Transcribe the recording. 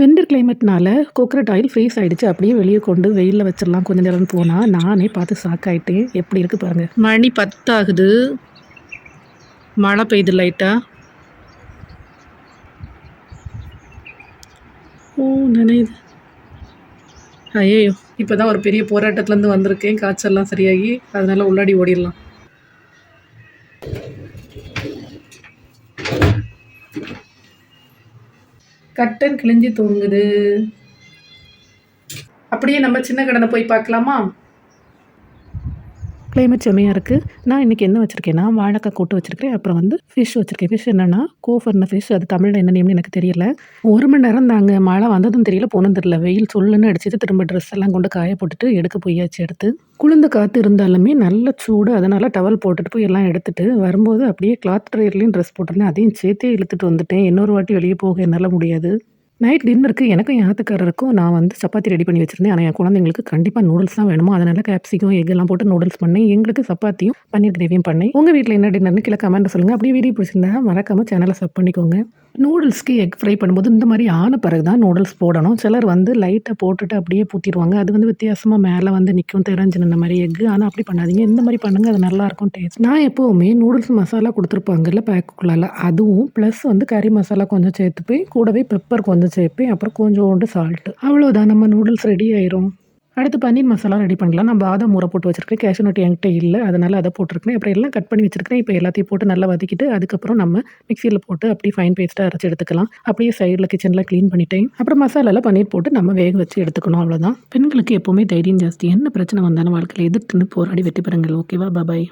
Vendor கிளைமேட்னால கோக்ரட் oil freeze ஆயிடுச்சு. அப்படியே வெளியே கொண்டு வெயிலில் வச்சிடலாம் கொஞ்ச நேரம் போனால் நானே பார்த்து ஷாக் எப்படி இருக்கு பாருங்க. மணி பத்தாகுது. மழை பெய்யுது லைட்டா ஓ நினைது ஐயோ இப்போ தான் ஒரு பெரிய போராட்டத்துலேருந்து வந்திருக்கேன். காய்ச்சல்லாம் சரியாகி அதனால உள்ளாடி ஓடிடலாம் கட்டன் கிழிஞ்சு தூங்குது. அப்படியே நம்ம சின்ன கடனை போய் பார்க்கலாமா? கிளைமேட் செம்மையாக இருக்குது நான் இன்றைக்கி என்ன வச்சுருக்கேன்னா வாழைக்காய் கூட்டு வச்சுருக்கேன் அப்புறம் வந்து ஃபிஷ் வச்சுருக்கேன். ஃபிஷ் என்னென்னா கோஃபர்ன ஃபிஷ் அது தமிழில் என்ன நேம்னு எனக்கு தெரியல. ஒரு மணி நேரம் தாங்க. மழை வந்ததும் தெரியல போனதும் தெரியல. வெயில் சொல்லுன்னு அடிச்சிட்டு திரும்ப ட்ரெஸ் எல்லாம் கொண்டு காய போட்டுட்டு எடுக்க போயாச்சு எடுத்து. குளிர்ந்த காற்று இருந்தாலுமே நல்ல சூடு அதனால் டவல் போட்டுட்டு போய் எல்லாம் எடுத்துகிட்டு வரும்போது அப்படியே கிளாத் ட்ரையர்லேயும் ட்ரெஸ் போட்டிருந்தேன். அதையும் சேர்த்தே இழுத்துட்டு வந்துட்டேன். இன்னொரு வாட்டி வெளியே போக என்னால் முடியாது. நைட் டின்னருக்கு எனக்கும் என் ஆத்துக்காரருக்கும் நான் வந்து சப்பாத்தி ரெடி பண்ணி வச்சுருந்தேன். ஆனால் என் குழந்தைங்களுக்கு கண்டிப்பாக நூடுல்ஸ் தான் வேணுமோ? அதனால் கேப்சிகம் எக் எல்லாம் போட்டு நூடுல்ஸ் பண்ணேன். எங்களுக்கு சப்பாத்தியும் பன்னீர் கிரேவியும் பண்ணேன். உங்கள் வீட்டில் என்ன டின்னர்னு கீழே கமெண்ட் சொல்லுங்கள் அப்படியே வீடியோ பிடிச்சிருந்தா மறக்காமல் சேனலை சப் பண்ணிக்கோங்க. நூடுல்ஸ்க்கு எக் ஃப்ரை பண்ணும்போது இந்த மாதிரி ஆன பிறகு தான் நூடுல்ஸ் போடணும். சிலர் வந்து லைட்டை போட்டுட்டு அப்படியே பூத்திடுவாங்க. அது வந்து வித்தியாசமாக மேலே வந்து நிற்கும் தெரிஞ்சு இந்த மாதிரி எக் ஆனால் அப்படி பண்ணாதீங்க. இந்த மாதிரி பண்ணுங்கள் அது நல்லாயிருக்கும் டேஸ்ட் நான் எப்போவுமே நூடுல்ஸ் மசாலா கொடுத்துருப்பாங்கல்ல பேக்குக்குள்ளால அதுவும் ப்ளஸ் வந்து கறி மசாலா கொஞ்சம் சேர்த்து போய் கூடவே பெப்பர் கொஞ்சம் சேர்ப்பேன். அப்புறம் கொஞ்சோண்டு சால்ட்டு அவ்வளோதான் நம்ம நூடுல்ஸ் ரெடி ஆயிரும். அடுத்து பன்னீர் மசாலா ரெடி பண்ணலாம். நான் பாதாம் ஊற போட்டு வச்சுருக்கேன் கேஷ் நட் என்கிட்ட இல்லை. அதனால் அதை போட்டிருக்கேன். அப்புறம் எல்லாம் கட் பண்ணி வச்சுருக்கேன். இப்போ எல்லாத்தையும் போட்டு நல்லா வதக்கிட்டு அதுக்கப்புறம் நம்ம மிக்சியில் போட்டு அப்படியே ஃபைன் பேஸ்ட்டாக அரைச்சி எடுத்துக்கலாம். அப்படியே சைடில் கிச்சனில் க்ளீன் பண்ணிட்டேன். அப்புறம் மசாலாலாம் பன்னீர் போட்டு நம்ம வேக வச்சு எடுத்துக்கணும். அவ்வளோதான் பெண்களுக்கு எப்போவுமே தைரியம் ஜாஸ்தி. என்ன பிரச்சனை வந்தாலும் வாழ்க்கையில் எதிர்த்துன்னு போராடி வெற்றி பெறுங்கள். ஓகேவா பாபாய்